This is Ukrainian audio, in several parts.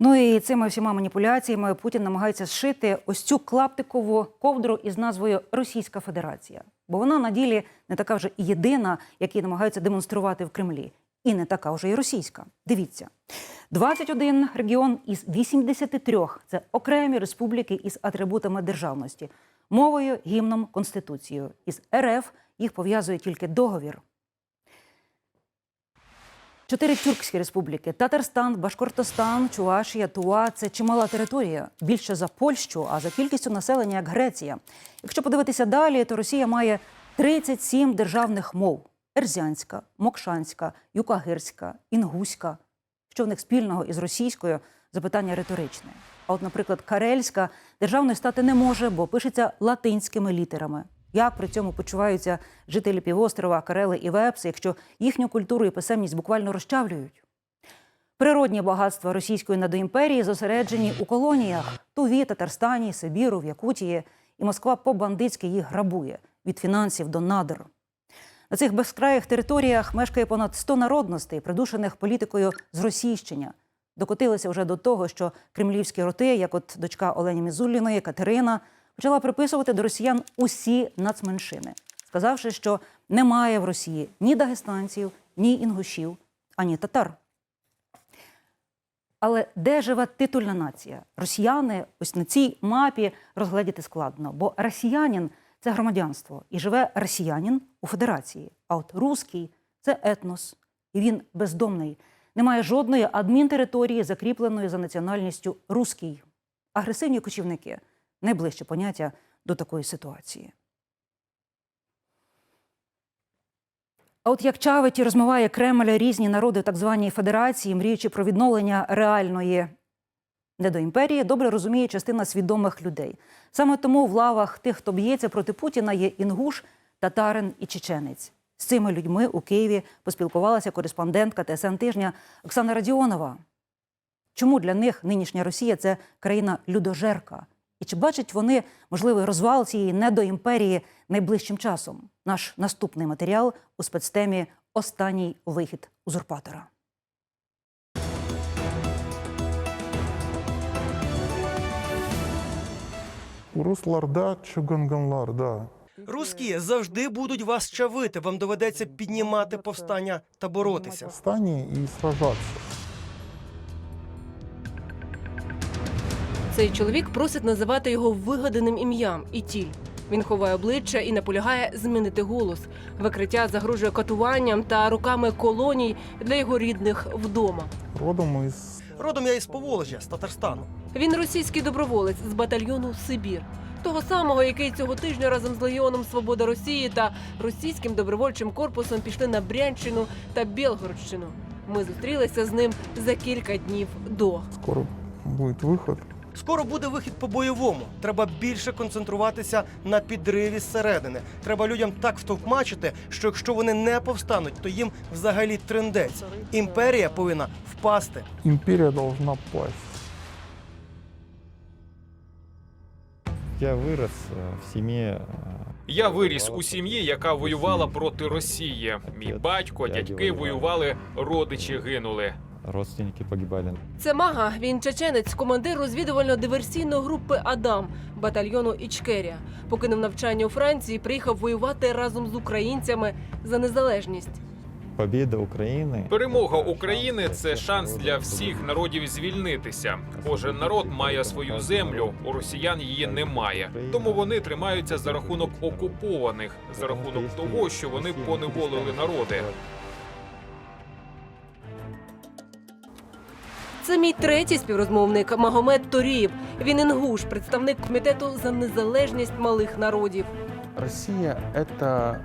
Ну і цими всіма маніпуляціями Путін намагається зшити ось цю клаптикову ковдру із назвою Російська Федерація. Бо вона на ділі не така вже і єдина, які намагаються демонструвати в Кремлі, і не така вже і російська. Дивіться. 21 регіон із 83 – це окремі республіки із атрибутами державності, мовою, гімном, конституцією. Із РФ їх пов'язує тільки договір. Чотири тюркські республіки: Татарстан, Башкортостан, Чувашія, Туа це чимала територія, більше за Польщу, а за кількістю населення як Греція. Якщо подивитися далі, то Росія має 37 державних мов: ерзянська, мокшанська, юкагирська, інгуська. Що в них спільного із російською? Запитання риторичне. А от, наприклад, карельська державною стати не може, бо пишеться латинськими літерами. Як при цьому почуваються жителі півострова, Карели і Вепси, якщо їхню культуру і писемність буквально розчавлюють? Природні багатства російської надоімперії зосереджені у колоніях Туві, Татарстані, Сибіру, в Якутії, і Москва по-бандитськи їх грабує від фінансів до надр. На цих безкраїх територіях мешкає понад 100 народностей, придушених політикою зросійщення. Докотилися вже до того, що кремлівські роти, як от дочка Олені Мізуліної, Катерина, почала приписувати до росіян усі нацменшини, сказавши, що немає в Росії ні дагестанців, ні інгушів, ані татар. Але де живе титульна нація? Росіяни ось на цій мапі розгледіти складно, бо росіянин це громадянство, і живе росіянин у федерації. А от руський це етнос, і він бездомний. Немає жодної адмінтериторії, закріпленої за національністю руський. Агресивні кочівники найближче поняття до такої ситуації. А от як чавить і розмиває Кремль різні народи так званій федерації, мріючи про відновлення реальної недоімперії, добре розуміє частина свідомих людей. Саме тому в лавах тих, хто б'ється проти Путіна, є інгуш, татарин і чеченець. З цими людьми у Києві поспілкувалася кореспондентка ТСН тижня Оксана Радіонова. Чому для них нинішня Росія це країна людожерка? І чи бачать вони можливий розвал цієї недоімперії найближчим часом? Наш наступний матеріал у спецтемі Останній вихід узурпатора. Русларда, Чуганганларда. Русські завжди будуть вас чавити. Вам доведеться піднімати повстання та боротися. Восстание и сражаться. Цей чоловік просить називати його вигаданим ім'ям Ітіль. Він ховає обличчя і наполягає змінити голос. Викриття загрожує катуванням та руками колоній для його рідних вдома. Родом из Родом я із Поволжя, з Татарстану. Він російський доброволець з батальйону Сибір. Того самого, який цього тижня разом з Легіоном Свобода Росії та російським добровольчим корпусом пішли на Брянщину та Білгородщину. Ми зустрілися з ним за кілька днів до. скоро будет выход. Скоро буде вихід по бойовому. Треба більше концентруватися на підриві зсередини. Треба людям так втовкмачити, що якщо вони не повстануть, то їм взагалі трендець. Імперія повинна впасти. Империя должна пасть. Я вырос э, в семье. Я виріс у сім'ї, яка воювала проти Росії. Мій батько, дядьки воювали, родичі гинули. Родственники погибали. Це мага. Він чеченець, командир розвідувально-диверсійної групи Адам батальйону Ічкерія. Покинув навчання у Франції, приїхав воювати разом з українцями за незалежність. Победа Украины. Перемога України це шанс для всіх народів звільнитися. Кожен народ має свою землю. У росіян її немає. Тому вони тримаються за рахунок окупованих, за рахунок того, що вони поневолили народи. Це мій третій співрозмовник Магомед Торієв. Він інгуш, представник комітету за незалежність малих народів. Росія це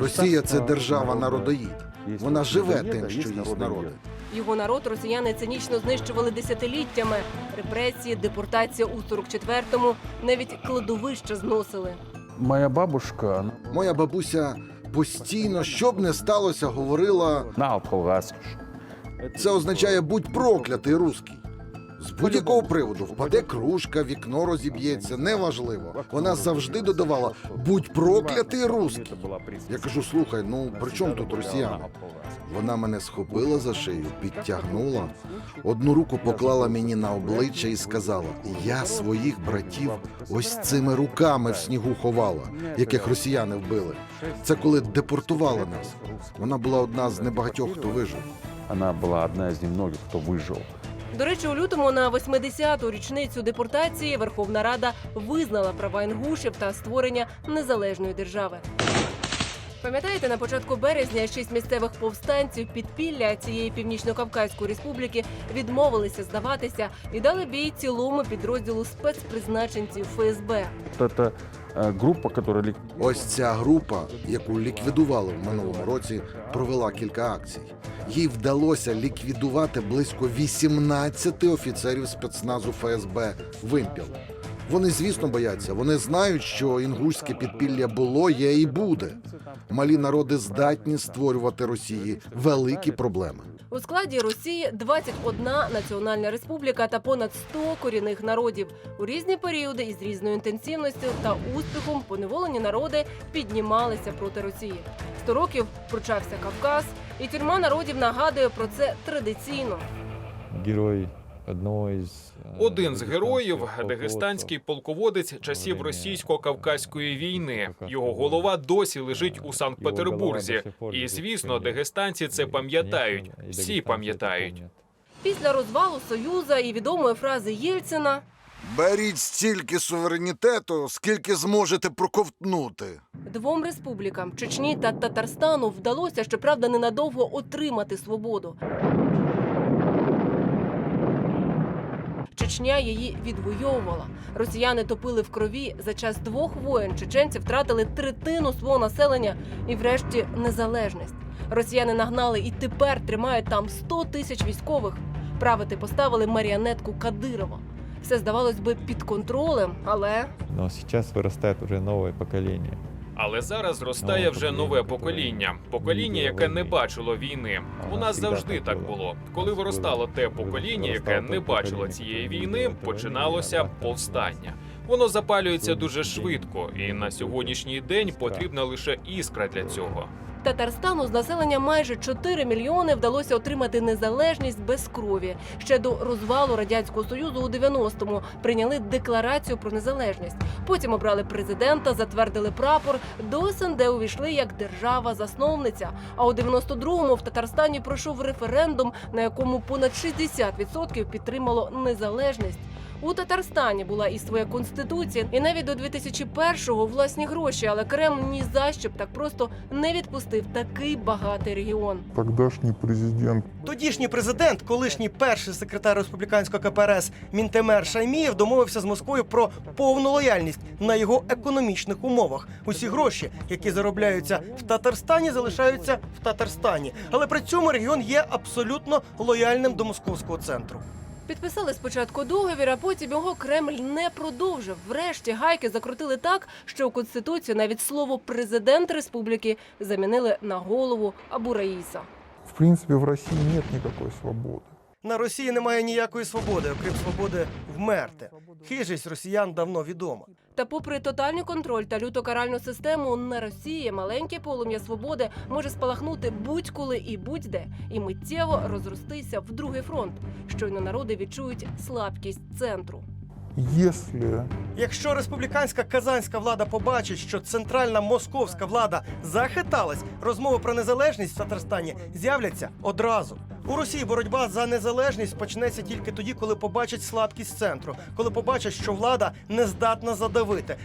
Росія це держава народоїд. Вона живе тим, що їсть народи. Його народ росіяни цинічно знищували десятиліттями. Репресії, депортація у 44-му, навіть кладовища зносили. Моя бабушка Моя бабуся постійно, що б не сталося, говорила: на Колгаск. Це означає будь проклятий русський. З будь-якого приводу впаде кружка, вікно розіб'ється, неважливо. Вона завжди додавала будь проклятий русський. Я кажу, слухай, ну при чому тут росіяни? Вона мене схопила за шию, підтягнула, одну руку поклала мені на обличчя і сказала: Я своїх братів ось цими руками в снігу ховала, яких росіяни вбили. Це коли депортували нас. Вона була одна з небагатьох, хто вижив. Она была одна из немногих, кто выжил. До речі, у лютому на 80-ту річницю депортації Верховна Рада визнала права інгушів та створення незалежної держави. Пам'ятаєте, на початку березня шість місцевих повстанців підпілля цієї північно-кавказької республіки відмовилися здаватися і дали бій цілому підрозділу спецпризначенців ФСБ. Вот яка группа, которая лик- Ось ця група, яку ліквідували в минулому році, провела кілька акцій. Їй вдалося ліквідувати близько 18 офіцерів спецназу ФСБ «Вимпіл». Вони, звісно, бояться. Вони знають, що інгушське підпілля було, є і буде. Малі народи здатні створювати Росії великі проблеми. У складі Росії 21 національна республіка та понад 100 корінних народів. У різні періоди із різною інтенсивністю та успіхом поневолені народи піднімалися проти Росії. Сто років пручався Кавказ, і тюрма народів нагадує про це традиційно. Герой Один з героїв дагестанський полководець часів російсько-кавказької війни. Його голова досі лежить у Санкт-Петербурзі. І звісно, дагестанці це пам'ятають. Всі пам'ятають. Після розвалу Союза і відомої фрази Єльцина Беріть стільки суверенітету, скільки зможете проковтнути. двом республікам Чечні та Татарстану вдалося, щоправда, ненадовго отримати свободу. Чечня її відвоювала. Росіяни топили в крові. За час двох воєн чеченці втратили третину свого населення і, врешті, незалежність. Росіяни нагнали і тепер тримають там 100 тисяч військових. Правити поставили маріонетку Кадирова. Все здавалось би під контролем, але Но сейчас вырастает уже новое поколение. Але зараз зростає вже нове покоління. Покоління, яке не бачило війни. У нас завжди так було. Коли виростало те покоління, яке не бачило цієї війни, починалося повстання. Воно запалюється дуже швидко, і на сьогоднішній день потрібна лише іскра для цього. Татарстану з населення майже 4 мільйони вдалося отримати незалежність без крові. Ще до розвалу радянського союзу у 90-му прийняли декларацію про незалежність. Потім обрали президента, затвердили прапор. До СНД увійшли як держава-засновниця. А у 92-му в Татарстані пройшов референдум, на якому понад 60% підтримало незалежність. У Татарстані була і своя конституція, і навіть до 2001-го власні гроші, але Кремль ні за що б так просто не відпустив такий багатий регіон. Тогдашний президент Тодішній президент, колишній перший секретар республіканського КПРС Мінтемер Шаймієв домовився з Москвою про повну лояльність на його економічних умовах. Усі гроші, які заробляються в Татарстані, залишаються в Татарстані. Але при цьому регіон є абсолютно лояльним до московського центру. Підписали спочатку договір, а потім його Кремль не продовжив. Врешті гайки закрутили так, що у конституцію навіть слово президент республіки замінили на голову або Раїса. В принципі, в Росії немає ніякої свободи. На Росії немає ніякої свободи, окрім свободи вмерти. Хижість росіян давно відома. Та, попри тотальний контроль та люту каральну систему, на Росії маленьке полум'я свободи може спалахнути будь-коли і будь-де, і миттєво розростися в другий фронт. Щойно народи відчують слабкість центру. Если Якщо республіканська казанська влада побачить, що центральна московська влада захиталась, розмови про незалежність в Татарстані з'являться одразу. У Росії боротьба за незалежність почнеться тільки тоді, коли побачать слабкість центру, коли побачать, що влада не здатна задавити.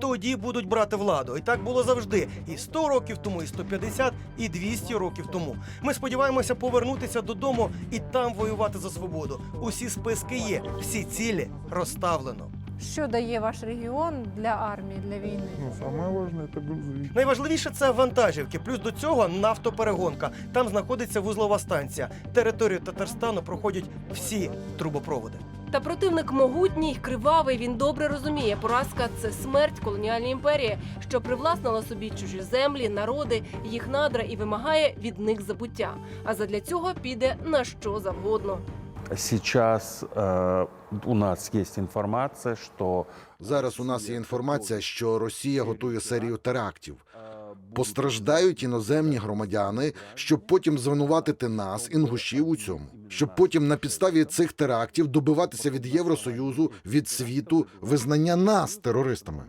Тоді будуть брати владу. І так було завжди. І 100 років тому, і 150, і 200 років тому. Ми сподіваємося повернутися додому і там воювати за свободу. Усі списки є, всі цілі розставлено. Що дає ваш регіон для армії, для війни? ну, самое важное это грузовик. Найважливіше це вантажівки. Плюс до цього нафтоперегонка. Там знаходиться вузлова станція. Територію Татарстану проходять всі трубопроводи. Та противник могутній, кривавий. Він добре розуміє. Поразка це смерть колоніальної імперії, що привласнила собі чужі землі, народи, їх надра і вимагає від них забуття. А задля цього піде на що завгодно. Сейчас э, у нас есть информация, что Зараз у нас є інформація, що Росія готує серію терактів. Постраждають іноземні громадяни, щоб потім звинуватити нас, інгушів у цьому, щоб потім на підставі цих терактів добиватися від Євросоюзу, від світу визнання нас терористами.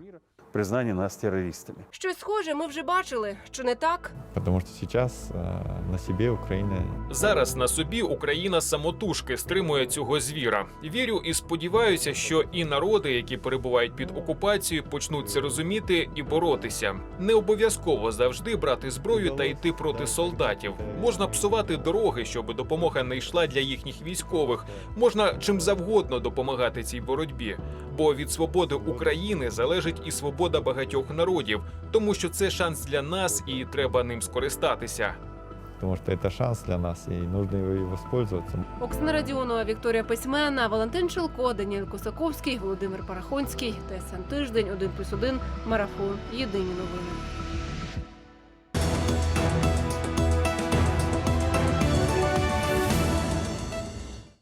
Признание нас террористами. Щось схоже ми вже бачили, чи не так? Потому что сейчас э, на себе Украина Зараз на собі Україна самотужки стримує цього звіра. Вірю і сподіваюся, що і народи, які перебувають під окупацією, почнуть це розуміти і боротися. Не обов'язково завжди брати зброю та йти проти солдатів. Можна псувати дороги, щоб допомога не йшла для їхніх військових. Можна чим завгодно допомагати цій боротьбі. Бо від свободи України залежить і свобода багатьох народів, тому що це шанс для нас, і треба ним скористатися. Тому що це шанс для нас, і нужно його и. Оксана Радіонова, Вікторія Письменна, Валентин Челко, Даніель Косаковський, Володимир Парахонський, ТСН Тиждень, 1+,1, Марафон. Єдині новини.